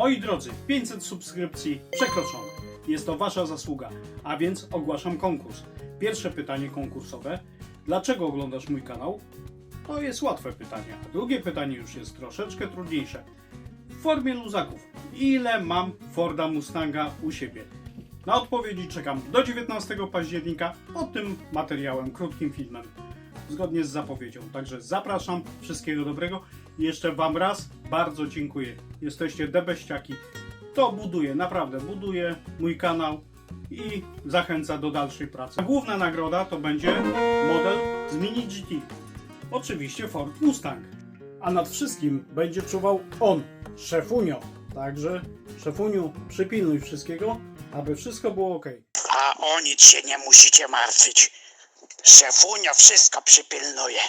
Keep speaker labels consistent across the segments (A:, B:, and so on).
A: Moi drodzy, 500 subskrypcji przekroczone. Jest to wasza zasługa, a więc ogłaszam konkurs. Pierwsze pytanie konkursowe. Dlaczego oglądasz mój kanał? To jest łatwe pytanie. A drugie pytanie już jest troszeczkę trudniejsze. W formie luzaków. Ile mam Forda Mustanga u siebie? Na odpowiedzi czekam do 19 października pod tym materiałem, krótkim filmem. Zgodnie z zapowiedzią. Także zapraszam, wszystkiego dobrego. I jeszcze Wam raz bardzo dziękuję. Jesteście debeściaki. To buduje, naprawdę buduje mój kanał i zachęca do dalszej pracy. A główna nagroda to będzie model z Mini GT. Oczywiście Ford Mustang. A nad wszystkim będzie czuwał on, szefunio. Także szefuniu, przypilnuj wszystkiego, aby wszystko było ok.
B: A o nic się nie musicie martwić. Szefunio wszystko przypilnuje.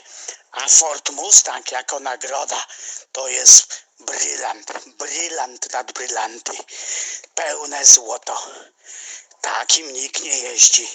B: A Ford Mustang jako nagroda to jest brylant, brylant nad brylanty. Pełne złoto. Takim nikt nie jeździ.